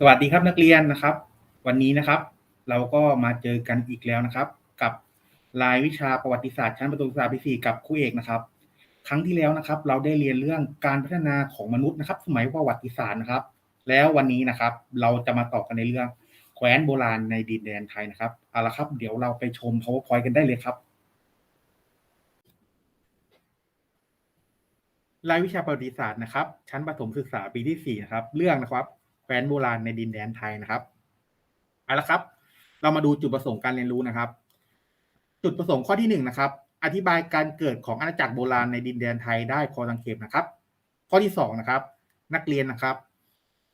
สวัสดีครับนักเรียนนะครับ วันนี้นะครับ เราก็มาเจอกันอีกแล้วนะครับ กับรายวิชาประวัติศาสตร์ชั้นประถมศึกษาปีสี่กับครูเอกนะครับ ครั้งที่แล้วนะครับ เราได้เรียนเรื่องการพัฒนาของมนุษย์นะครับ สมัยประวัติศาสตร์นะครับ แล้ววันนี้นะครับ เราจะมาต่อกันในเรื่องแคว้นโบราณในดินแดนไทยนะครับเอาละครับ เดี๋ยวเราไปชม powerpoint กันได้เลยครับรายวิชาประวัติศาสตร์นะครับ ชั้นประถมศึกษาปีที่สี่นะครับ เรื่องนะครับ แคว้นโบราณในดินแดนไทยนะครับเอาละครับ เรามาดูจุดประสงค์การเรียนรู้นะครับ จุดประสงค์ข้อที่หนึ่งนะครับ อธิบายการเกิดของอาณาจักรโบราณในดินแดนไทยได้พอสังเขปนะครับ ข้อที่สองนะครับ นักเรียนนะครับ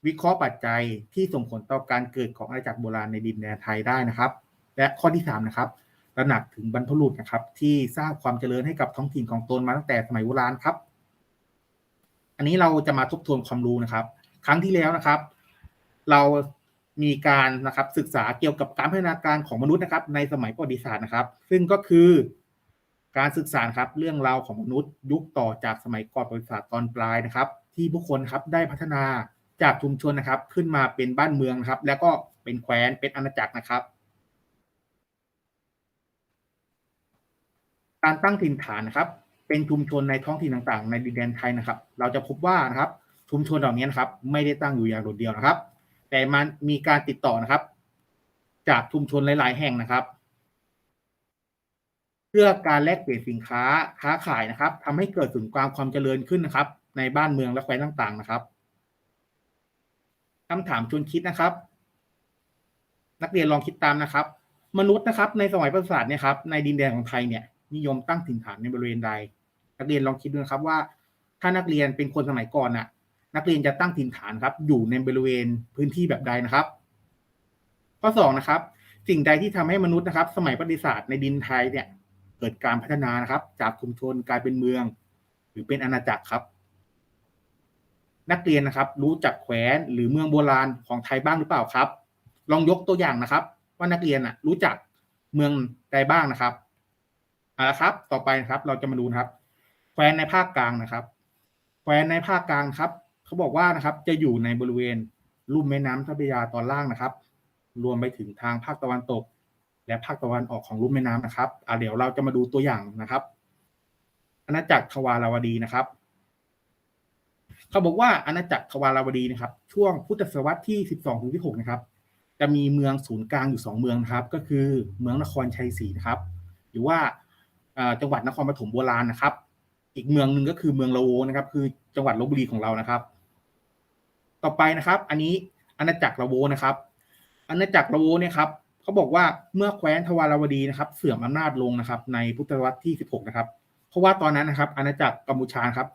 วิเคราะห์ปัจจัยที่ส่งผลต่อการเกิดของอาณาจักรโบราณในดินแดนไทยได้นะครับ และข้อที่สามนะครับตระหนักถึงบรรพบุรุษนะครับ ที่สร้างความเจริญให้กับท้องถิ่นของตนมาตั้งแต่สมัยโบราณครับ อันนี้เราจะมาทบทวนความรู้นะครับ ครั้งที่แล้วนะครับ เรามีการนะครับศึกษาเกี่ยวกับการพัฒนาการของมนุษย์นะครับ ในสมัยประวัติศาสตร์นะครับ ซึ่งก็คือการศึกษาครับเรื่องราวของมนุษย์ ยุคต่อจากสมัยก่อนประวัติศาสตร์ตอนปลายนะครับ ที่ผู้คนครับได้พัฒนาจากชุมชนนะครับ ขึ้นมาเป็นบ้านเมืองครับ แล้วก็เป็นแคว้นเป็นอาณาจักรนะครับ การตั้งถิ่นฐานนะครับ เป็นชุมชนในท้องถิ่นต่างๆ ในดินแดนไทยนะครับ เราจะพบว่านะครับชุมชนเหล่านี้นะครับ ไม่ได้ตั้งอยู่อย่างโดดเดี่ยวนะครับ แต่มันมีการติดต่อนะครับ จากชุมชนหลาย ๆ แห่งนะครับเพื่อการแลกเปลี่ยนสินค้าค้าขายนะครับทำให้เกิดศูนย์กลางความเจริญขึ้นนะครับ ในบ้านเมืองและแคว้นต่าง ๆ นะครับคำถามชวนคิดนะครับ นักเรียนลองคิดตามนะครับ มนุษย์นะครับ ในสมัยประวัติศาสตร์เนี่ยครับในดินแดนของไทยเนี่ย นิยมตั้งถิ่นฐานในบริเวณใด นักเรียนลองคิดดูนะครับว่า ถ้านักเรียนเป็นคนสมัยก่อนน่ะ นักเรียนจะตั้งถิ่นฐานครับ อยู่ในบริเวณพื้นที่แบบใดนะครับ ข้อสองนะครับ สิ่งใดที่ทำให้มนุษย์นะครับ สมัยประวัติศาสตร์ในดินไทยเนี่ยเกิดการพัฒนานะครับ จากชุมชนกลายเป็นเมือง หรือเป็นอาณาจักรครับ นักเรียนนะครับ รู้จักแคว้นหรือเมืองโบราณของไทยบ้างหรือเปล่าครับ ลองยกตัวอย่างนะครับ ว่านักเรียนอะ รู้จักเมืองใดบ้างนะครับเอาละครับ ต่อไปนะครับ เราจะมาดูนะครับ แคว้นในภาคกลางนะครับ แคว้นในภาคกลางครับ เขาบอกว่านะครับจะอยู่ในบริเวณลุ่มแม่น้ำเจ้าพระยาตอนล่างนะครับ รวมไปถึงทางภาคตะวันตก และภาคตะวันออกของลุ่มแม่น้ำนะครับอ่าเดี๋ยวเราจะมาดูตัวอย่างนะครับ อาณาจักรทวาราวดีนะครับเขาบอกว่าอาณาจักรทวาราวดีนะครับ ช่วงพุทธศตวรรษที่ 12ถึง16นะครับ จะมีเมืองศูนย์กลางอยู่ 2 เมืองนะครับ ก็คือเมืองนครชัยศรีนะครับ หรือว่าจังหวัดนครปฐมโบราณนะครับ อีกเมืองหนึ่งก็คือเมืองละโวนะครับ คือจังหวัดลบบุรีของเรานะครับ ต่อไปนะครับ อันนี้อาณาจักรละโวนะครับอาณาจักรละโวเนี่ยครับเขาบอกว่าเมื่อแคว้นทวารวดีนะครับ เสื่อมอำนาจลงนะครับ ในพุทธศตวรรษที่ 16 นะครับ เพราะว่าตอนนั้นนะครับอาณาจักรกัมพูชาครับ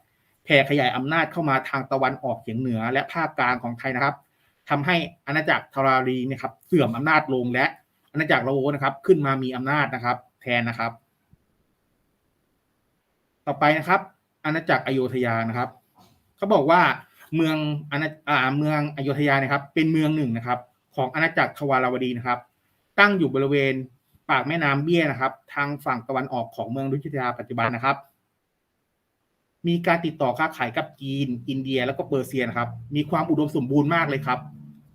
แผ่ขยายอำนาจเข้ามาทางตะวันออกเฉียงเหนือ และภาคกลางของไทยนะครับทำให้อาณาจักรทวารวดีเนี่ยครับ เสื่อมอำนาจลงและอาณาจักรละโวนะครับ ขึ้นมามีอำนาจนะครับ แทนนะครับ ต่อไปนะครับ อาณาจักรอโยธยานะครับเขาบอกว่า เมืองอาณาอ่าเมืองอโยธยานะครับ เป็นเมืองหนึ่งนะครับ ของอาณาจักรทวาราวดีนะครับ ตั้งอยู่บริเวณปากแม่น้ำเบี้ยนะครับ ทางฝั่งตะวันออกของเมืองอยุธยาปัจจุบันนะครับ มีการติดต่อค้าขายกับจีน อินเดียแล้วก็เปอร์เซียนะครับ มีความอุดมสมบูรณ์มากเลยครับ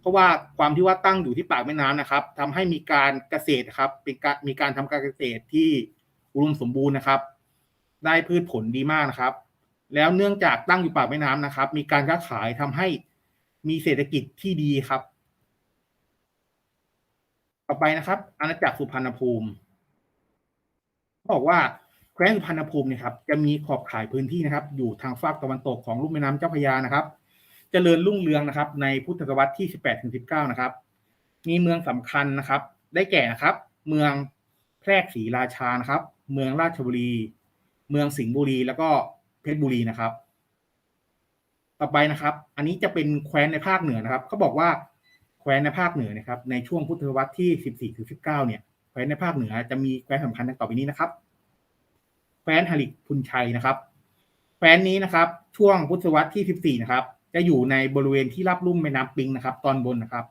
เพราะว่าความที่ว่าตั้งอยู่ที่ปากแม่น้ำนะครับทำให้มีการเกษตรครับ เป็นการมีการทำการเกษตรที่อุดมสมบูรณ์นะครับ ได้พืชผลดีมากนะครับ แล้วเนื่องจากตั้งอยู่ปากแม่น้ำนะครับ มีการค้าขายทำให้มีเศรษฐกิจที่ดีครับ ต่อไปนะครับ อาณาจักรสุพรรณภูมิบอกว่าแคว้นสุพรรณภูมิเนี่ยครับจะมีขอบข่ายพื้นที่นะครับ อยู่ทางฝั่งตะวันตกของลุ่มแม่น้ำเจ้าพระยานะครับเจริญรุ่งเรืองนะครับ ในพุทธศตวรรษที่ 18ถึง19 นะครับ มีเมืองสำคัญนะครับ ได้แก่นะครับ เมืองแพรกศรีราชานะครับ เมืองราชบุรี เมืองสิงห์บุรีแล้วก็ เพชรบุรีนะครับ ต่อไปนะครับ อันนี้จะเป็นแคว้นในภาคเหนือนะครับเขาบอกว่าแคว้นในภาคเหนือนะครับ ในช่วงพุทธศตวรรษที่14ถึง19เนี่ยแคว้นในภาคเหนือจะมีแคว้นสำคัญดังต่อไปนี้นะครับแคว้นหริพุนชัยนะครับแคว้นนี้นะครับ ช่วงพุทธศตวรรษที่14นะครับ จะอยู่ในบริเวณที่รับลุ่มแม่น้ำปิงนะครับ ตอนบนนะครับ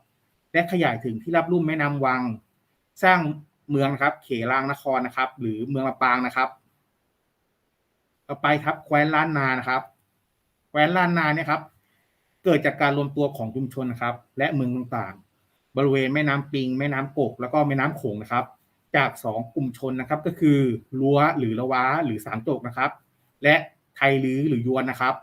และขยายถึงที่รับลุ่มแม่น้ำวัง สร้างเมืองนะครับ เขลางนครนะครับ หรือเมืองลำปางนะครับ ต่อไปครับแคว้นล้านนานะครับแคว้นล้านนาเนี่ยครับ เกิดจากการรวมตัวของชุมชนนะครับ และเมืองต่างๆ บริเวณแม่น้ำปิง แม่น้ำกก แล้วก็แม่น้ำโขงนะครับ จากสองกลุ่มชนนะครับ ก็คือรั้วหรือละว้าหรือสามโจกนะครับ และไทยลื้อหรือยวนนะครับ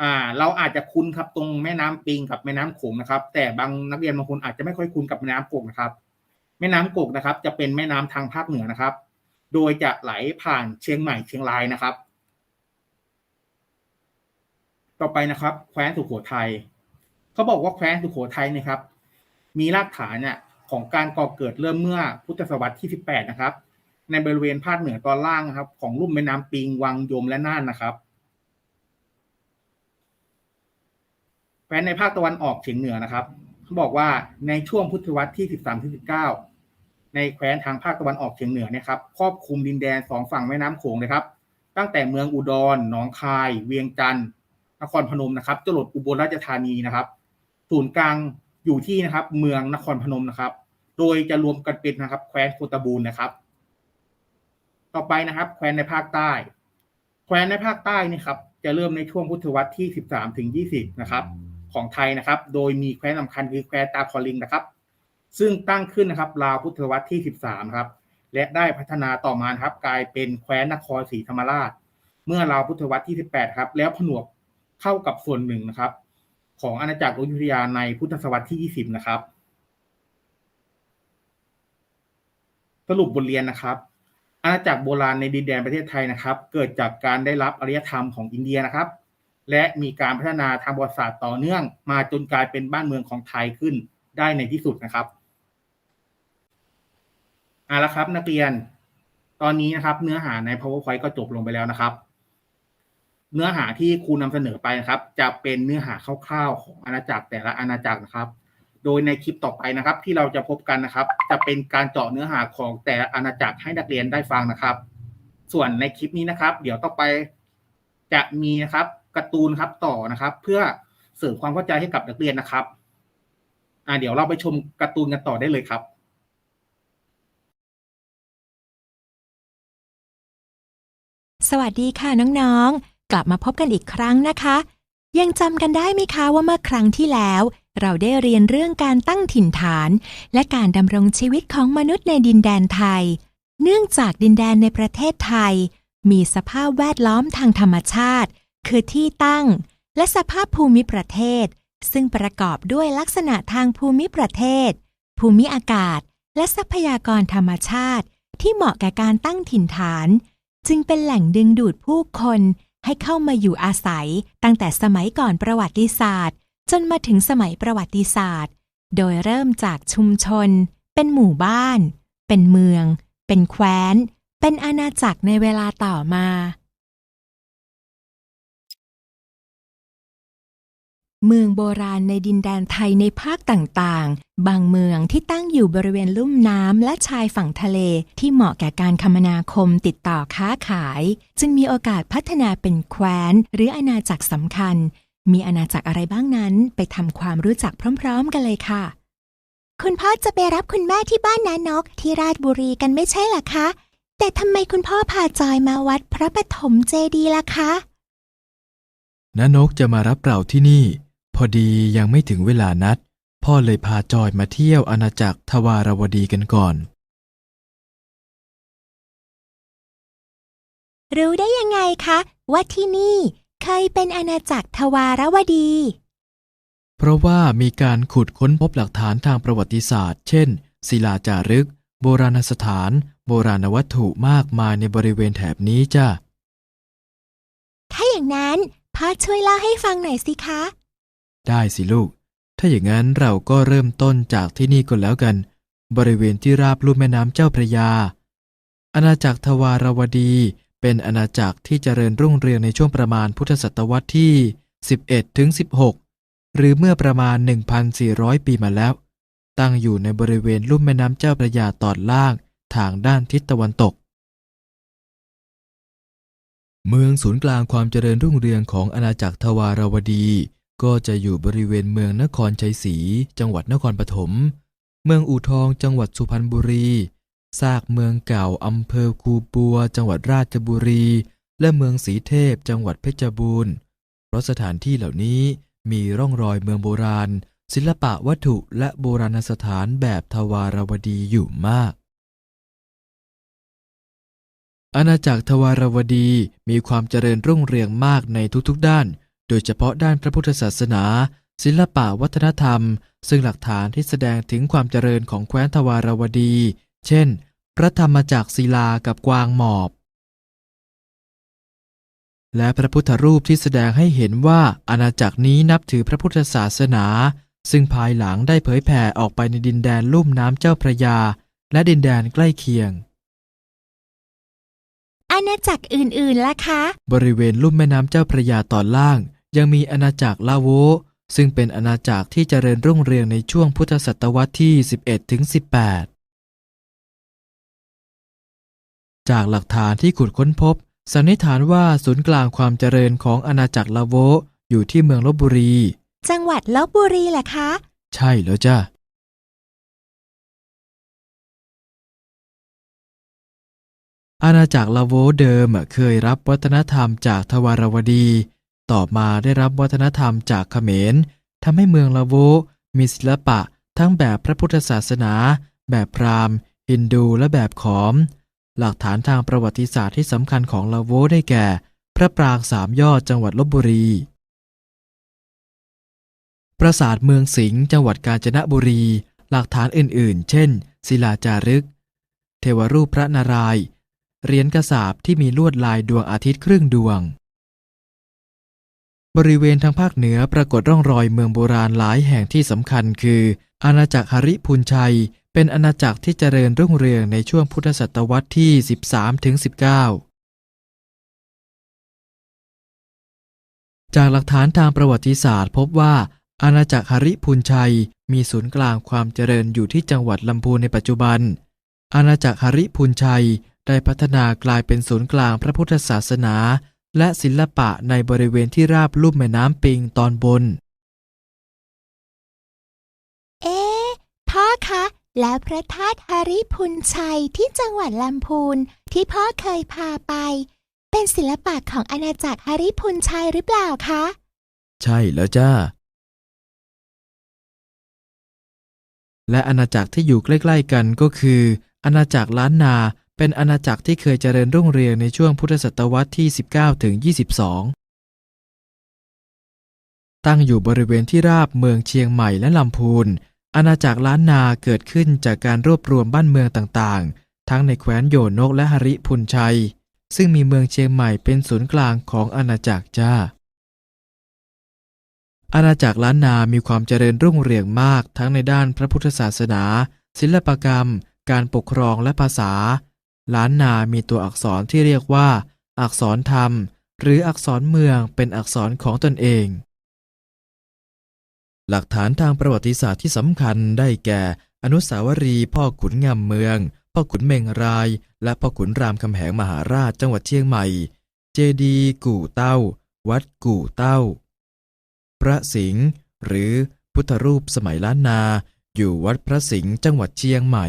อ่า เราอาจจะคุ้นครับตรงแม่น้ำปิงกับแม่น้ำโขงนะครับ แต่บางนักเรียนบางคนอาจจะไม่ค่อยคุ้นกับแม่น้ำกกนะครับ แม่น้ำกกนะครับ จะเป็นแม่น้ำทางภาคเหนือนะครับ โดยจะไหลผ่านเชียงใหม่เชียงรายนะครับ ต่อไปนะครับ แคว้นสุโขทัยเขาบอกว่าแคว้นสุโขทัยเนะครับ มีรากฐานเนี่ยของการก่อเกิดเริ่มเมื่อพุทธศตวรรษที่ 18 นะครับ ในบริเวณภาคเหนือตอนล่างนะครับ ของลุ่มแม่น้ำปิงวังยมและน่านนะครับแคว้นในภาคตะวันออกเฉียงเหนือนะครับเขาบอกว่าในช่วงพุทธศตวรรษที่ 13ถึง19 ในแคว้นทางภาคตะวันออกเฉียงเหนือเนี่ยครับครอบคลุมดินแดนสองฝั่งแม่น้ำโขงเลยครับ ตั้งแต่เมืองอุดรหนองคาย เวียงจันทร์ นครพนมนะครับจรดอุบลราชธานีนะครับ ศูนย์กลางอยู่ที่นะครับ เมืองนครพนมนะครับ โดยจะรวมกันเป็นนะครับ แคว้นโคตบูลนะครับ ต่อไปนะครับ แคว้นในภาคใต้ แคว้นในภาคใต้นี่ครับจะเริ่มในช่วงพุทธศตวรรษที่ 13ถึง20 นะครับ ของไทยนะครับ โดยมีแคว้นสำคัญคือแคว้นตาคอลิงนะครับ ซึ่งตั้งขึ้นนะครับราวพุทธศตวรรษที่ 13 ครับ และได้พัฒนาต่อมาครับ กลายเป็นแคว้นนครศรีธรรมราช เมื่อราวพุทธศตวรรษที่ 18 ครับ แล้วผนวก เข้ากับส่วนหนึ่งนะครับ ของอาณาจักรอยุธยาในพุทธศตวรรษที่ 20 นะครับ สรุปบทเรียนนะครับ อาณาจักรโบราณในดินแดนประเทศไทยนะครับ เกิดจากการได้รับอารยธรรมของอินเดียนะครับ และมีการพัฒนาทางประวัติศาสตร์ต่อเนื่อง มาจนกลายเป็นบ้านเมืองของไทยขึ้นได้ในที่สุดนะครับเอาละครับนักเรียน ตอนนี้นะครับ เนื้อหาใน powerpoint ก็จบลงไปแล้วนะครับ เนื้อหาที่ครูนำเสนอไปนะครับ จะเป็นเนื้อหาคร่าวๆของอาณาจักรแต่ละอาณาจักรนะครับ โดยในคลิปต่อไปนะครับ ที่เราจะพบกันนะครับ จะเป็นการเจาะเนื้อหาของแต่ละอาณาจักรให้นักเรียนได้ฟังนะครับ ส่วนในคลิปนี้นะครับ เดี๋ยวต่อไปจะมีนะครับการ์ตูนครับต่อนะครับ เพื่อเสริมความเข้าใจให้กับนักเรียนนะครับอ่าเดี๋ยวเราไปชมการ์ตูนกันต่อได้เลยครับสวัสดีค่ะน้องๆ กลับมาพบกันอีกครั้งนะคะ ยังจำกันได้ไหมคะว่าเมื่อครั้งที่แล้ว เราได้เรียนเรื่องการตั้งถิ่นฐาน และการดำรงชีวิตของมนุษย์ในดินแดนไทย เนื่องจากดินแดนในประเทศไทย มีสภาพแวดล้อมทางธรรมชาติ คือที่ตั้ง และสภาพภูมิประเทศ ซึ่งประกอบด้วยลักษณะทางภูมิประเทศ ภูมิอากาศ และทรัพยากรธรรมชาติ ที่เหมาะแก่การตั้งถิ่นฐาน จึงเป็นแหล่งดึงดูดผู้คน ให้เข้ามาอยู่อาศัยตั้งแต่สมัยก่อนประวัติศาสตร์ จนมาถึงสมัยประวัติศาสตร์ โดยเริ่มจากชุมชน เป็นหมู่บ้าน เป็นเมือง เป็นแคว้น เป็นอาณาจักรในเวลาต่อมา เมืองโบราณในดินแดนไทยในภาคต่างๆ บางเมืองที่ตั้งอยู่บริเวณลุ่มน้ำและชายฝั่งทะเลที่เหมาะแก่การคมนาคมติดต่อค้าขาย จึงมีโอกาสพัฒนาเป็นแคว้น หรืออาณาจักรสำคัญ มีอาณาจักรอะไรบ้างนั้น ไปทำความรู้จักพร้อม ๆ กันเลยค่ะ คุณพ่อจะไปรับคุณแม่ที่บ้านนานกที่ราชบุรีกันไม่ใช่หรอคะ แต่ทำไมคุณพ่อพาจอยมาวัดพระปฐมเจดีย์ล่ะคะนานกจะมารับเราที่นี่ พอดียังไม่ถึงเวลานัด พ่อเลยพาจอยมาเที่ยวอาณาจักรทวารวดีกันก่อน รู้ได้ยังไงคะว่าที่นี่เคยเป็นอาณาจักรทวารวดี เพราะว่ามีการขุดค้นพบหลักฐานทางประวัติศาสตร์ เช่น ศิลาจารึก โบราณสถาน โบราณวัตถุมากมายในบริเวณแถบนี้จ้ะ ถ้าอย่างนั้นพ่อช่วยเล่าให้ฟังหน่อยสิคะ ได้สิลูก ถ้าอย่างนั้นเราก็เริ่มต้นจากที่นี่ก่อนแล้วกัน บริเวณที่ราบลุ่มแม่น้ำเจ้าพระยา อาณาจักรทวารวดี เป็นอาณาจักรที่เจริญรุ่งเรืองในช่วงประมาณพุทธศตวรรษที่ 11ถึง16 หรือเมื่อประมาณ 1,400 ปีมาแล้ว ตั้งอยู่ในบริเวณลุ่มแม่น้ำเจ้าพระยาตอนล่างทางด้านทิศตะวันตกเมืองศูนย์กลางความเจริญรุ่งเรืองของอาณาจักรทวารวดี ก็จะอยู่บริเวณเมืองนครชัยศรีจังหวัดนครปฐม เมืองอู่ทองจังหวัดสุพรรณบุรี ซากเมืองเก่าอำเภอคูปัว จังหวัดราชบุรี และเมืองสีเทพจังหวัดเพชรบูรณ์ เพราะสถานที่เหล่านี้มีร่องรอยเมืองโบราณ ศิลปะวัตถุและโบราณสถานแบบทวารวดีอยู่มาก อาณาจักรทวารวดีมีความเจริญรุ่งเรืองมากในทุกๆด้าน โดยเฉพาะด้านพระพุทธศาสนา ศิลปะวัฒนธรรม ซึ่งหลักฐานที่แสดงถึงความเจริญของแคว้นทวารวดี เช่น พระธรรมจักรศิลากับกวางหมอบ และพระพุทธรูปที่แสดงให้เห็นว่าอาณาจักรนี้นับถือพระพุทธศาสนา ซึ่งภายหลังได้เผยแผ่ออกไปในดินแดนลุ่มน้ำเจ้าพระยา และดินแดนใกล้เคียงอาณาจักรอื่นๆล่ะคะ บริเวณลุ่มแม่น้ำเจ้าพระยาตอนล่าง ยังมีอาณาจักรลาโว ซึ่งเป็นอาณาจักรที่เจริญรุ่งเรืองในช่วงพุทธศตวรรษที่ 11ถึง18 จากหลักฐานที่ขุดค้นพบ สันนิษฐานว่าศูนย์กลางความเจริญของอาณาจักรลาโว อยู่ที่เมืองลบบุรี จังหวัดลบบุรีล่ะคะ ใช่แล้วจ้ะอาณาจักรลาโวเดิมเคยรับวัฒนธรรมจากทวารวดี ต่อมาได้รับวัฒนธรรมจากเขมรทำให้เมืองลาโวมีศิลปะทั้งแบบพระพุทธศาสนา แบบพราหมณ์ ฮินดูและแบบขอม หลักฐานทางประวัติศาสตร์ที่สำคัญของลาโวได้แก่ พระปรางสามยอดจังหวัดลบบุรี ปราสาทเมืองสิงห์จังหวัดกาญจนบุรี หลักฐานอื่นๆ เช่น ศิลาจารึก เทวรูปพระนารายณ์เหรียญกระสาบที่มีลวดลายดวงอาทิตย์ครึ่งดวง บริเวณทางภาคเหนือปรากฏร่องรอยเมืองโบราณหลายแห่งที่สำคัญคือ อาณาจักรหริพูนชัย เป็นอาณาจักรที่เจริญรุ่งเรืองในช่วงพุทธศตวรรษที่ 13ถึง19 จากหลักฐานทางประวัติศาสตร์ พบว่า อาณาจักรหริพูนชัย มีศูนย์กลางความเจริญอยู่ที่จังหวัดลำพูนในปัจจุบัน อาณาจักรหริพูนชัยได้พัฒนากลายเป็นศูนย์กลางพระพุทธศาสนา และศิลปะในบริเวณที่ราบลุ่มแม่น้ำปิงตอนบน เอ๊ะพ่อคะ แล้วพระธาตุฮาริพุนชัยที่จังหวัดลำพูนที่พ่อเคยพาไป เป็นศิลปะของอาณาจักรฮาริพุนชัยหรือเปล่าคะ ใช่แล้วจ้า และอาณาจักรที่อยู่ใกล้ ๆ กันก็คือ อาณาจักรล้านนา เป็นอาณาจักรที่เคยเจริญรุ่งเรืองในช่วงพุทธศตวรรษที่ 19ถึง22 ตั้งอยู่บริเวณที่ราบเมืองเชียงใหม่และลำพูน อาณาจักรล้านนาเกิดขึ้นจากการรวบรวมบ้านเมืองต่างๆ ทั้งในแคว้นโยนกและหริพุนชัย ซึ่งมีเมืองเชียงใหม่เป็นศูนย์กลางของอาณาจักรจ้า อาณาจักรล้านนามีความเจริญรุ่งเรืองมากทั้งในด้านพระพุทธศาสนา ศิลปกรรม การปกครองและภาษา ล้านนามีตัวอักษรที่เรียกว่า อักษรธรรม หรืออักษรเมืองเป็นอักษรของตนเอง หลักฐานทางประวัติศาสตร์ที่สำคัญได้แก่ อนุสาวรีย์พ่อขุนงามเมือง พ่อขุนเมงราย และพ่อขุนรามคำแหงมหาราชจังหวัดเชียงใหม่ เจดีกู่เต้า วัดกู่เต้า พระสิงห์หรือพุทธรูปสมัยล้านนา อยู่วัดพระสิงห์จังหวัดเชียงใหม่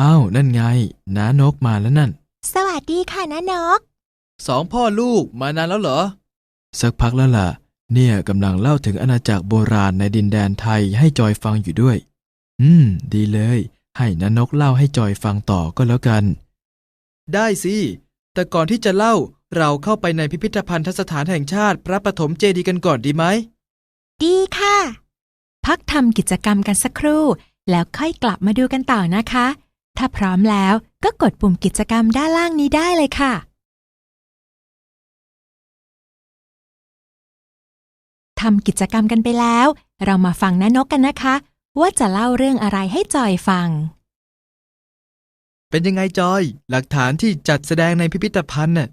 อ้าวนั่นไงน้านกมาแล้วนั่น สวัสดีค่ะน้านก สองพ่อลูกมานานแล้วเหรอ สักพักแล้วล่ะ เนี่ยกำลังเล่าถึงอาณาจักรโบราณในดินแดนไทยให้จอยฟังอยู่ด้วย อืม ดีเลย ให้นานกเล่าให้จอยฟังต่อก็แล้วกัน ได้สิ แต่ก่อนที่จะเล่าเราเข้าไปในพิพิธภัณฑสถานแห่งชาติพระปฐมเจดีย์กันก่อนดีไหม ดีค่ะ พักทำกิจกรรมกันสักครู่ แล้วค่อยกลับมาดูกันต่อนะคะ ถ้าพร้อมแล้วก็กดปุ่มกิจกรรมด้านล่างนี้ได้เลยค่ะ ทำกิจกรรมกันไปแล้ว เรามาฟังน้านกกันนะคะ ว่าจะเล่าเรื่องอะไรให้จอยฟัง เป็นยังไงจอย หลักฐานที่จัดแสดงในพิพิธภัณฑ์น่ะ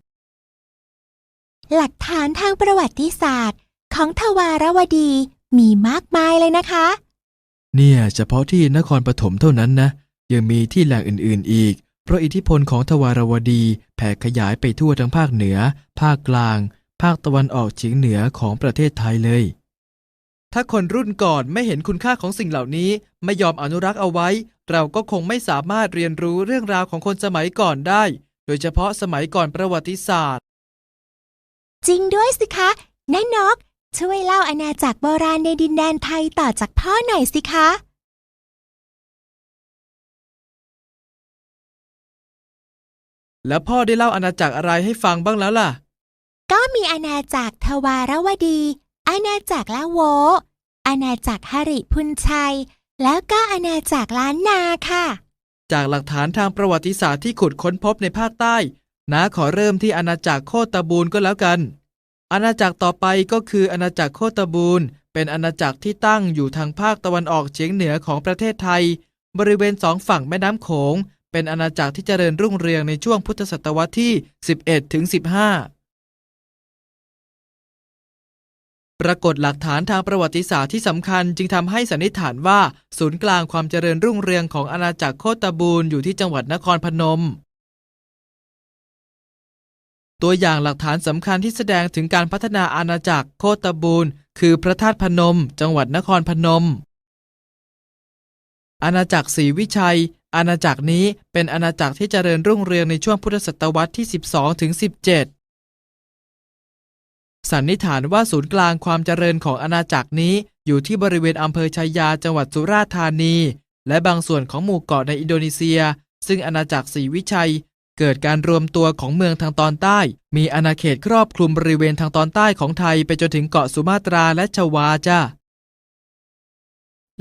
หลักฐานทางประวัติศาสตร์ ของทวารวดีมีมากมายเลยนะคะ เนี่ยเฉพาะที่นครปฐมเท่านั้นนะ ยังมีที่แหล่งอื่นๆ อีก เพราะอิทธิพลของทวารวดีแผ่ขยายไปทั่วทั้งภาคเหนือ ภาคกลาง ภาคตะวันออกเฉียงเหนือของประเทศไทยเลย ถ้าคนรุ่นก่อนไม่เห็นคุณค่าของสิ่งเหล่านี้ ไม่ยอมอนุรักษ์เอาไว้ เราก็คงไม่สามารถเรียนรู้เรื่องราวของคนสมัยก่อนได้ โดยเฉพาะสมัยก่อนประวัติศาสตร์ จริงด้วยสิคะแน้านกช่วยเล่าอาณาจักรโบราณในดินแดนไทยต่อจากพ่อหน่อยสิคะ แล้วพ่อได้เล่าอาณาจักรอะไรให้ฟังบ้างแล้วล่ะ ก็มีอาณาจักรทวารวดี อาณาจักรละโว อาณาจักรหริพุนชัย แล้วก็อาณาจักรล้านนาค่ะ จากหลักฐานทางประวัติศาสตร์ที่ขุดค้นพบในภาคใต้น้าขอเริ่มที่อาณาจักรโคตบูลก็แล้วกัน อาณาจักรต่อไปก็คืออาณาจักรโคตบูลเป็นอาณาจักรที่ตั้งอยู่ทางภาคตะวันออกเฉียงเหนือของประเทศไทย บริเวณสองฝั่งแม่น้ำโขง เป็นอาณาจักรที่เจริญรุ่งเรืองในช่วงพุทธศตวรรษที่ 11ถึง15 ปรากฏหลักฐานทางประวัติศาสตร์ที่สำคัญจึงทำให้สันนิษฐานว่า ศูนย์กลางความเจริญรุ่งเรืองของอาณาจักรโคตบูลอยู่ที่จังหวัดนครพนมตัวอย่างหลักฐานสำคัญที่แสดงถึงการพัฒนาอาณาจักรโคตบูลคือพระธาตุพนม จังหวัดนครพนม อาณาจักรศรีวิชัย อาณาจักรนี้เป็นอาณาจักรที่เจริญรุ่งเรืองในช่วงพุทธศตวรรษที่ 12 ถึง 17 สันนิษฐานว่าศูนย์กลางความเจริญของอาณาจักรนี้อยู่ที่บริเวณอำเภอชายาจังหวัดสุราษฎร์ธานี และบางส่วนของหมู่เกาะในอินโดนีเซีย ซึ่งอาณาจักรศรีวิชัย เกิดการรวมตัวของเมืองทางตอนใต้ มีอาณาเขตครอบคลุมบริเวณทางตอนใต้ของไทยไปจนถึงเกาะสุมาตราและชวาจ้า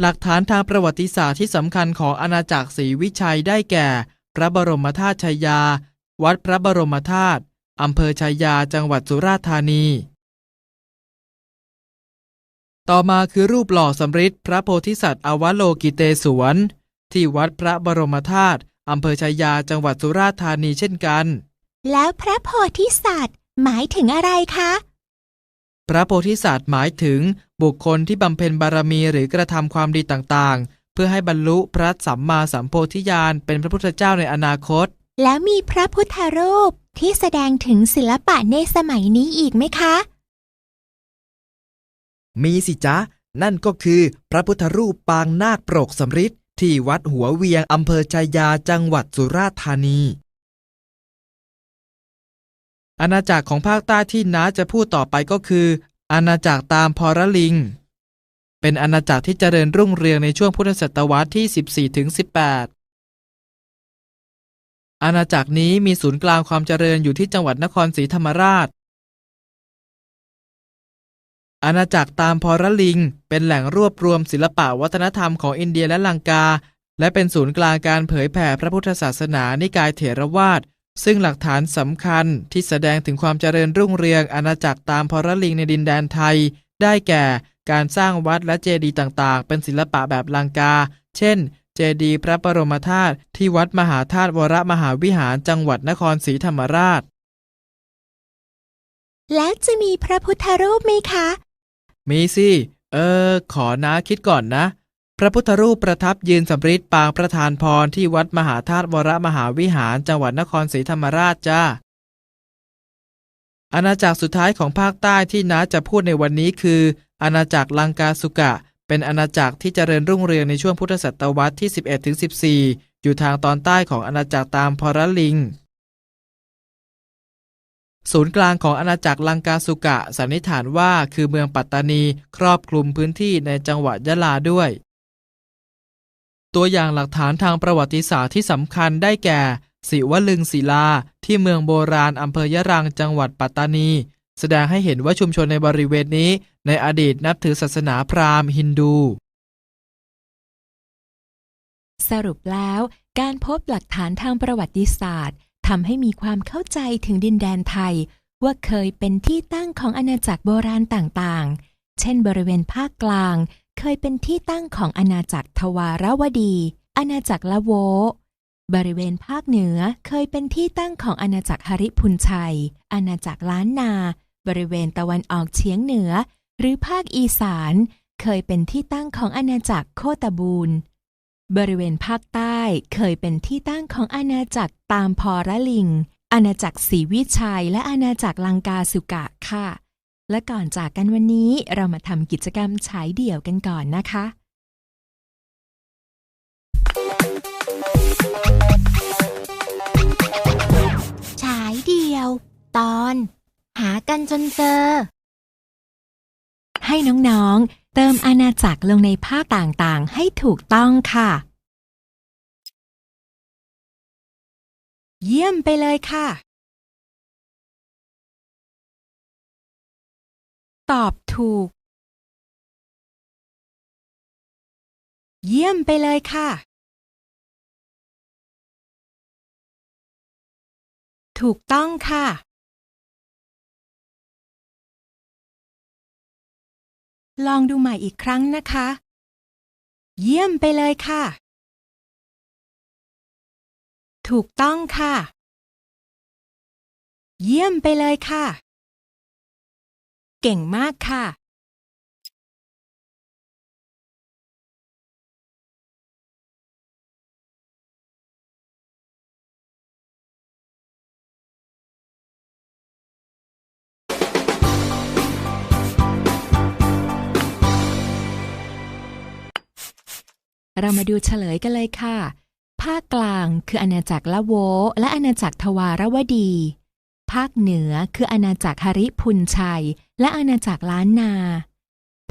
หลักฐานทางประวัติศาสตร์ที่สำคัญของอาณาจักรศรีวิชัยได้แก่ พระบรมธาตุชัยยา วัดพระบรมธาตุอำเภอชัยยาจังหวัดสุราษฎร์ธานี ต่อมาคือรูปหล่อสำริดพระโพธิสัตว์อวโลกิเตศวรที่วัดพระบรมธาตุอำเภอชัยยาจังหวัดสุราษฎร์ธานีเช่นกัน แล้วพระโพธิสัตว์หมายถึงอะไรคะ พระโพธิสัตว์หมายถึง บุคคลที่บำเพ็ญบารมีหรือกระทำความดีต่างๆ เพื่อให้บรรลุพระสัมมาสัมโพธิญาณเป็นพระพุทธเจ้าในอนาคต แล้วมีพระพุทธรูปที่แสดงถึงศิลปะในสมัยนี้อีกไหมคะ มีสิจ๊ะ นั่นก็คือพระพุทธรูปปางนาคโปรกสำริดที่วัดหัวเวียงอำเภอชายาจังหวัดสุราษฎร์ธานี อาณาจักรของภาคใต้ที่น้าจะพูดต่อไปก็คือ อาณาจักรตามพรลิง เป็นอาณาจักรที่เจริญรุ่งเรืองในช่วงพุทธศตวรรษที่ 14ถึง18 อาณาจักรนี้มีศูนย์กลางความเจริญอยู่ที่จังหวัดนครศรีธรรมราช อาณาจักรตามพรลิง เป็นแหล่งรวบรวมศิลปะวัฒนธรรมของอินเดียและลังกา และเป็นศูนย์กลางการเผยแผ่พระพุทธศาสนานิกายเถรวาท ซึ่งหลักฐานสำคัญที่แสดงถึงความเจริญรุ่งเรืองอาณาจักรตามพรลิงในดินแดนไทย ได้แก่การสร้างวัดและเจดีย์ต่างๆ เป็นศิลปะแบบลังกา เช่น เจดีย์พระบรมธาตุที่วัดมหาธาตุวรมหาวิหารจังหวัดนครศรีธรรมราช แล้วจะมีพระพุทธรูปไหมคะ มีสิ เออ ขอนะคิดก่อนนะ พระพุทธรูปประทับยืนสำริดปางประธานพรที่วัดมหาธาตุวรมหาวิหารจังหวัดนครศรีธรรมราชจ้า อาณาจักรสุดท้ายของภาคใต้ที่น้าจะพูดในวันนี้คือ อาณาจักรลังกาสุกะ เป็นอาณาจักรที่เจริญรุ่งเรืองในช่วงพุทธศตวรรษที่ 11ถึง14 อยู่ทางตอนใต้ของอาณาจักรตามพรลิง ศูนย์กลางของอาณาจักรลังกาสุกะสันนิษฐานว่าคือเมืองปัตตานี ครอบคลุมพื้นที่ในจังหวัดยะลาด้วย ตัวอย่างหลักฐานทางประวัติศาสตร์ที่สำคัญได้แก่ ศิวลึงศิลา ที่เมืองโบราณอำเภอยะรังจังหวัดปัตตานี แสดงให้เห็นว่าชุมชนในบริเวณนี้ ในอดีตนับถือศาสนาพราหมณ์ฮินดู สรุปแล้ว การพบหลักฐานทางประวัติศาสตร์ทำให้มีความเข้าใจถึงดินแดนไทย ว่าเคยเป็นที่ตั้งของอาณาจักรโบราณต่างๆ เช่นบริเวณภาคกลาง เคยเป็นที่ตั้งของอาณาจักรทวารวดี อาณาจักรละโว บริเวณภาคเหนือเคยเป็นที่ตั้งของอาณาจักรหริพุนชัย อาณาจักรล้านนา บริเวณตะวันออกเฉียงเหนือ หรือภาคอีสาน เคยเป็นที่ตั้งของอาณาจักรโคตบูลบริเวณภาคใต้เคยเป็นที่ตั้งของอาณาจักรตามพอรลิง อาณาจักรศรีวิชัยและอาณาจักรลังกาสุกะค่ะ และก่อนจากกันวันนี้เรามาทำกิจกรรมฉายเดี่ยวกันก่อนนะคะยว ตอน หากันจนเจอ ให้น้องๆ เติมอาณาจักรลงในภาคต่างๆ ให้ถูกต้องค่ะ เยี่ยมไปเลยค่ะ ตอบถูก เยี่ยมไปเลยค่ะ ถูกต้องค่ะ ลองดูใหม่อีกครั้งนะคะ เยี่ยมไปเลยค่ะ ถูกต้องค่ะ เยี่ยมไปเลยค่ะ เก่งมากค่ะ เรามาดูเฉลยกันเลยค่ะ ภาคกลางคืออาณาจักรละโว และอาณาจักรทวารวดีาคเหนือคืออาณาจักรหริพุนชัย และอาณาจักรล้านนา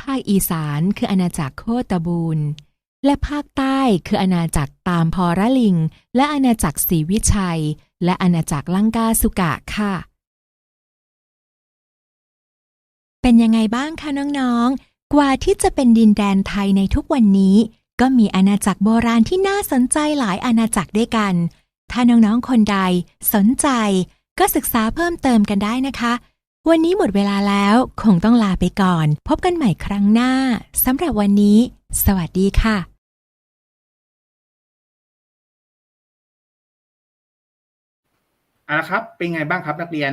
ภาคอีสานคืออาณาจักรโคตบูลและภาคใต้คืออาณาจักรตามพอระลิง และอาณาจักรศรีวิชัย และอาณาจักรลังกาสุกะค่ะ เป็นยังไงบ้างคะน้องๆ กว่าที่จะเป็นดินแดนไทยในทุกวันนี้ ก็มีอาณาจักรโบราณที่น่าสนใจหลายอาณาจักรด้วยกัน ถ้าน้องๆ คนใดสนใจ ก็ศึกษาเพิ่มเติมกันได้นะคะ วันนี้หมดเวลาแล้วคงต้องลาไปก่อน พบกันใหม่ครั้งหน้าสำหรับวันนี้ สวัสดีค่ะเอาละครับ เป็นไงบ้างครับนักเรียน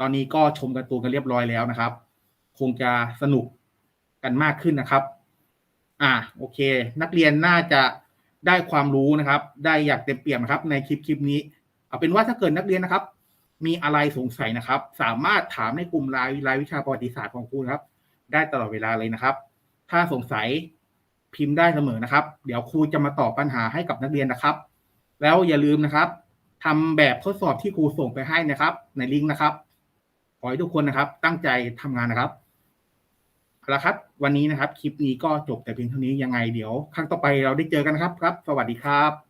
ตอนนี้ก็ชมการ์ตูนกันเรียบร้อยแล้วนะครับ คงจะสนุกกันมากขึ้นนะครับ อ่าโอเค นักเรียนน่าจะได้ความรู้นะครับ ได้อยางเต็มเปี่ยมนะครับ ในคลิปคลิปนี้ เอาเป็นว่าถ้าเกิดนักเรียนนะครับ มีอะไรสงสัยนะครับ สามารถถามในกลุ่มรายรายวิชาประวัติศาสตร์ของครูครับ ได้ตลอดเวลาเลยนะครับ ถ้าสงสัยพิมพ์ได้เสมอนะครับ เดี๋ยวครูจะมาตอบปัญหาให้กับนักเรียนนะครับ แล้วอย่าลืมนะครับทำแบบทดสอบที่ครูส่งไปให้นะครับ ในลิงก์นะครับขอให้ทุกคนนะครับ ตั้งใจทำงานนะครับเอาละครับ วันนี้นะครับ คลิปนี้ก็จบแต่เพียงเท่านี้ยังไงเดี๋ยว ครั้งต่อไปเราได้เจอกันนะครับครับ สวัสดีครับ